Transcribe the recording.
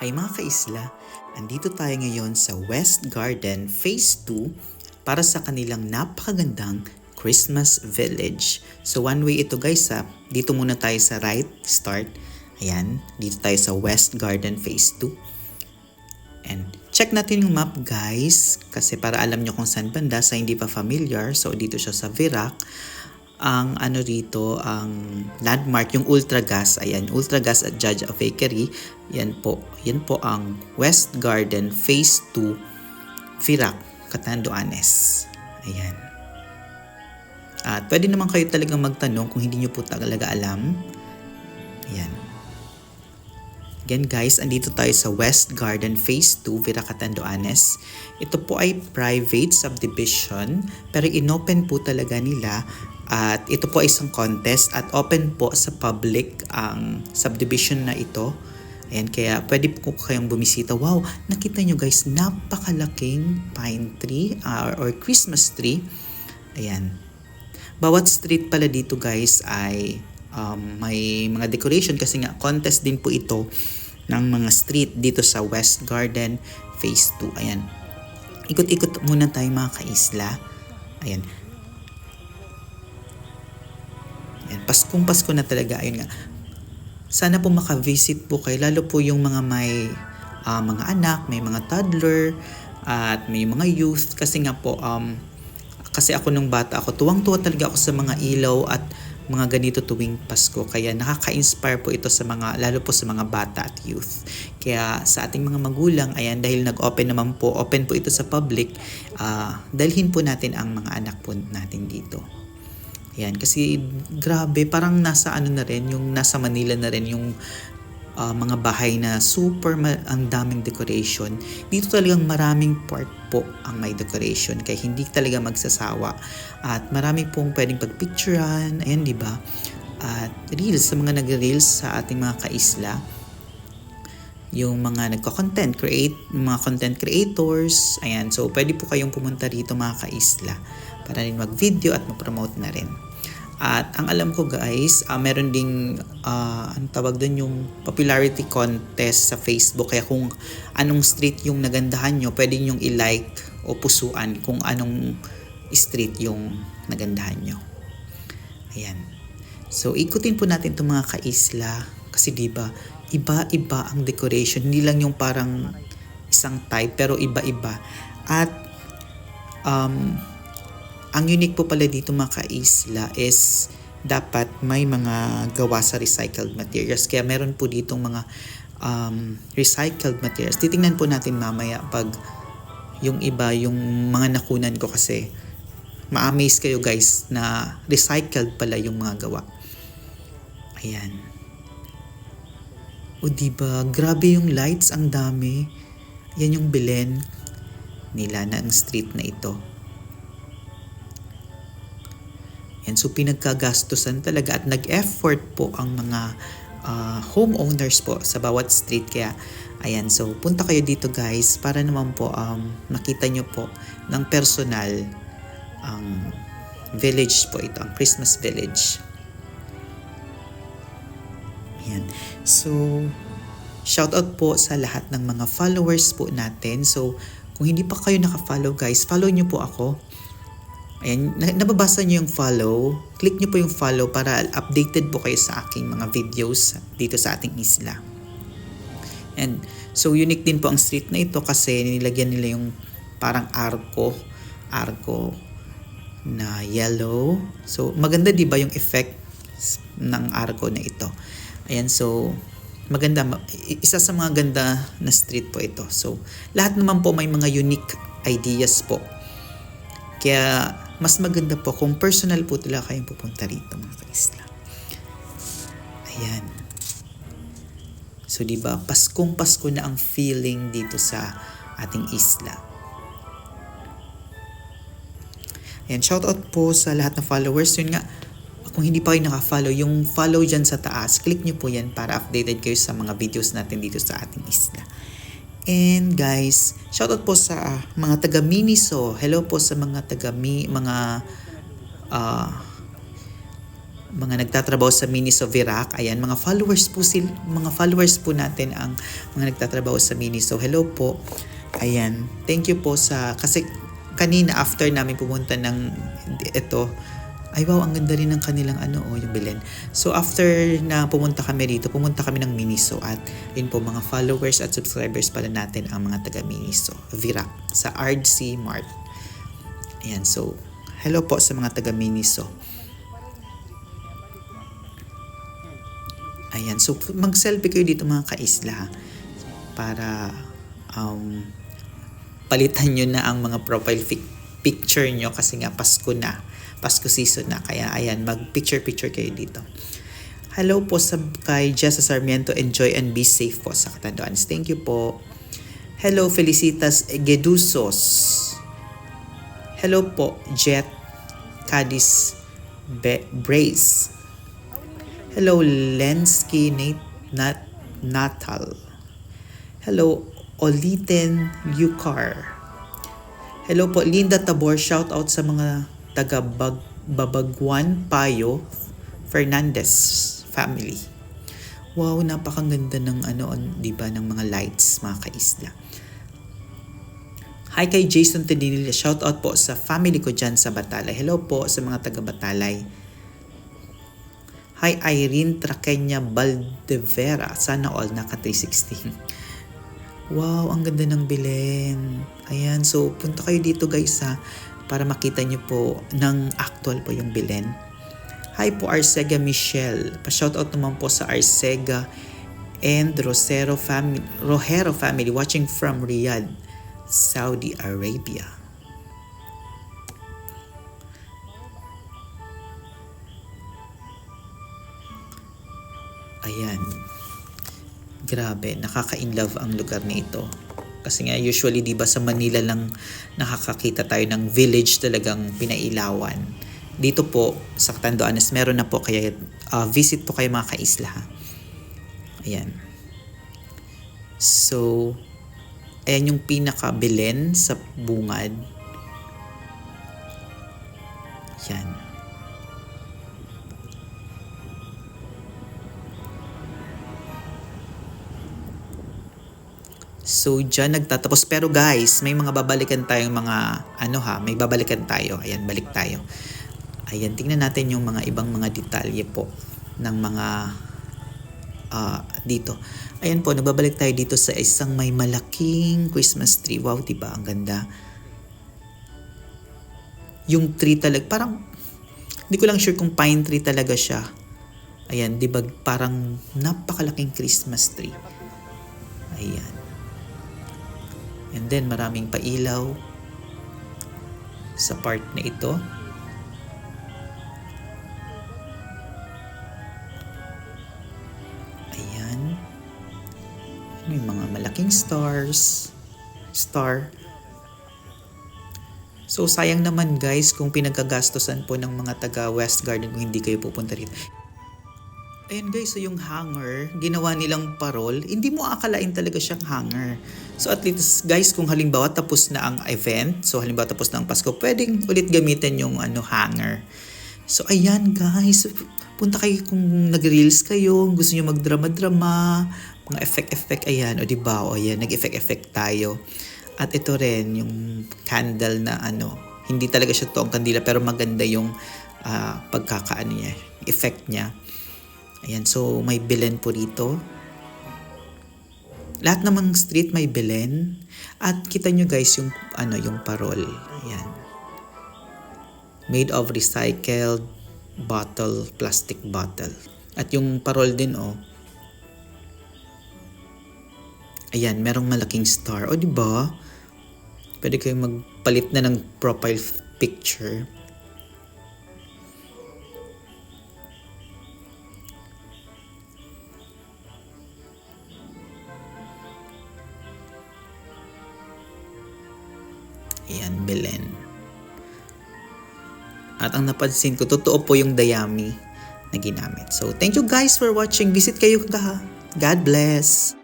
Hi mga kaisla, andito tayo ngayon sa West Garden Phase 2 para sa kanilang napakagandang Christmas Village. So one way ito guys ha, dito muna tayo sa right start. Ayan, dito tayo sa West Garden Phase 2. And check natin yung map guys kasi para alam nyo kung saan banda sa hindi pa familiar. So dito siya sa Virac ang ano rito, ang landmark, yung Ultra Gas. Ayan, Ultra Gas at Judge of Bakery. Yan po. Yan po ang West Garden Phase 2 Virac, Catanduanes. Ayan. At pwede naman kayo talagang magtanong kung hindi nyo po talaga alam. Ayan. Again guys, andito tayo sa West Garden Phase 2, Vira Catanduanes. Ito po ay private subdivision pero inopen po talaga nila at ito po ay isang contest at open po sa public ang subdivision na ito. Ayan, kaya pwede po kayong bumisita. Wow, nakita nyo guys, napakalaking pine tree uh, or Christmas tree. Ayan. Bawat street pala dito guys ay um, may mga decoration kasi nga contest din po ito ng mga street dito sa West Garden Phase 2. Ayan. Ikot-ikot muna tayo mga kaisla. Ayan. Ayan. Paskong Pasko na talaga. Ayun nga. Sana po makavisit po kayo. Lalo po yung mga may uh, mga anak, may mga toddler, at may mga youth. Kasi nga po, um, kasi ako nung bata ako, tuwang-tuwa talaga ako sa mga ilaw at mga ganito tuwing Pasko. Kaya nakaka-inspire po ito sa mga, lalo po sa mga bata at youth. Kaya sa ating mga magulang, ayan, dahil nag-open naman po, open po ito sa public, uh, dalhin po natin ang mga anak po natin dito. Ayan, kasi grabe, parang nasa ano na rin, yung nasa Manila na rin yung uh, mga bahay na super ma- ang daming decoration. Dito talagang maraming part po ang may decoration kaya hindi talaga magsasawa. At marami pong pwedeng pagpicturean, ayan di ba? At reels, sa mga nag-reels sa ating mga kaisla, yung mga nagko-content create, mga content creators, ayan, so pwede po kayong pumunta rito mga kaisla para rin mag-video at mag-promote na rin. At ang alam ko guys, uh, meron ding uh, ang tawag doon yung popularity contest sa Facebook. Kaya kung anong street yung nagandahan nyo, pwede nyo i-like o pusuan kung anong street yung nagandahan nyo. Ayan. So ikutin po natin itong mga kaisla kasi 'di ba iba-iba ang decoration. Hindi lang yung parang isang type pero iba-iba. At um, ang unique po pala dito mga kaisla is dapat may mga gawa sa recycled materials. Kaya meron po ditong mga um, recycled materials. Titingnan po natin mamaya pag yung iba, yung mga nakunan ko kasi ma-amaze kayo guys na recycled pala yung mga gawa. Ayan. O diba, grabe yung lights, ang dami. Yan yung Belen nila na ang street na ito. And so pinagkagastusan talaga at nag-effort po ang mga uh, homeowners po sa bawat street. Kaya ayan, so punta kayo dito guys para naman po um, makita nyo po ng personal ang village po ito, ang Christmas village. Ayan. So, shout out po sa lahat ng mga followers po natin. So, kung hindi pa kayo naka-follow guys, follow nyo po ako Ayan, nababasa niyo yung follow. Click niyo po yung follow para updated po kayo sa aking mga videos dito sa ating isla. And so unique din po ang street na ito kasi nilagyan nila yung parang arco, arco na yellow. So maganda 'di ba yung effect ng arco na ito. Ayan, so maganda isa sa mga ganda na street po ito. So lahat naman po may mga unique ideas po. Kaya mas maganda po kung personal po talaga kayong pupunta rito mga kaisla. Ayan. So, di ba, Paskong Pasko na ang feeling dito sa ating isla. Ayan, shout out po sa lahat ng followers. Yun nga, kung hindi pa kayo naka-follow, yung follow dyan sa taas, click nyo po yan para updated kayo sa mga videos natin dito sa ating isla. And guys, shoutout po sa mga taga Miniso. Hello po sa mga taga Mi, mga uh, mga nagtatrabaho sa Miniso Virac. Ayan, mga followers po sil, mga followers po natin ang mga nagtatrabaho sa Miniso. Hello po. Ayan, thank you po sa kasi kanina after namin pumunta ng ito ay wow, ang ganda rin ng kanilang ano, oh, yung Belen. So after na pumunta kami dito, pumunta kami ng Miniso at yun po mga followers at subscribers pala natin ang mga taga Miniso, Virac, sa RC Mart. Ayan, so hello po sa mga taga Miniso. Ayan, so mag-selfie kayo dito mga kaisla para um, palitan nyo na ang mga profile pic- picture nyo kasi nga Pasko na. Pasko season na. Kaya ayan, mag-picture-picture kayo dito. Hello po sa kay Jessa Sarmiento. Enjoy and be safe po sa Katanduanes. Thank you po. Hello, Felicitas Gedusos. Hello po, Jet Cadiz Be- Brace. Hello, Lensky Nat, Nat Natal. Hello, Oliten Yukar. Hello po, Linda Tabor. Shout out sa mga taga Bag Babagwan Payo Fernandez family. Wow, napakaganda ng ano, 'di ba, ng mga lights, mga kaisla. Hi kay Jason Tedinilla. Shout out po sa family ko dyan sa Batalay. Hello po sa mga taga Batalay. Hi Irene Traqueña Baldevera. Sana all naka 316. Wow, ang ganda ng Belen. Ayan, so punta kayo dito guys ha para makita nyo po ng actual po yung Belen. Hi po Arcega Michelle. Pa-shoutout naman po sa Arcega and Rosero family, Rojero family watching from Riyadh, Saudi Arabia. Ayan. Grabe, nakaka-inlove ang lugar na ito. Kasi nga usually 'di ba sa Manila lang nakakakita tayo ng village talagang pinailawan. Dito po sa Catanduanes meron na po kaya uh, visit po kayo mga kaisla. Ha? Ayan. So ayan yung pinaka Belen sa bungad. Yan. So, dyan nagtatapos. Pero guys, may mga babalikan tayong mga, ano ha, may babalikan tayo. Ayan, balik tayo. Ayan, tingnan natin yung mga ibang mga detalye po ng mga uh, dito. Ayan po, nagbabalik tayo dito sa isang may malaking Christmas tree. Wow, diba? Ang ganda. Yung tree talaga, parang, hindi ko lang sure kung pine tree talaga siya. Ayan, di ba parang napakalaking Christmas tree. Ayan. And then maraming pailaw sa part na ito. Ayan. May mga malaking stars. Star. So sayang naman guys kung pinagkagastosan po ng mga taga West Garden kung hindi kayo pupunta rito. Ayan guys, so yung hanger, ginawa nilang parol, hindi mo akalain talaga siyang hanger. So at least guys, kung halimbawa tapos na ang event, so halimbawa tapos na ang Pasko, pwedeng ulit gamitin yung ano hanger. So ayan guys, punta kayo kung nag-reels kayo, gusto niyo magdrama-drama, mga effect-effect, ayan, o diba, o ayan, nag-effect-effect tayo. At ito rin, yung candle na ano, hindi talaga siya to ang kandila, pero maganda yung uh, pagkakaano niya, effect niya. Ayan, so may Belen po rito. Lahat namang street may Belen. At kita nyo guys yung, ano, yung parol. Ayan. Made of recycled bottle, plastic bottle. At yung parol din, oh. Ayan, merong malaking star. O, di ba? Pwede kayong magpalit na ng profile picture. Ayan, Belen. At ang napansin ko, totoo po yung dayami na ginamit. So, thank you guys for watching. Visit kayo ka. God bless.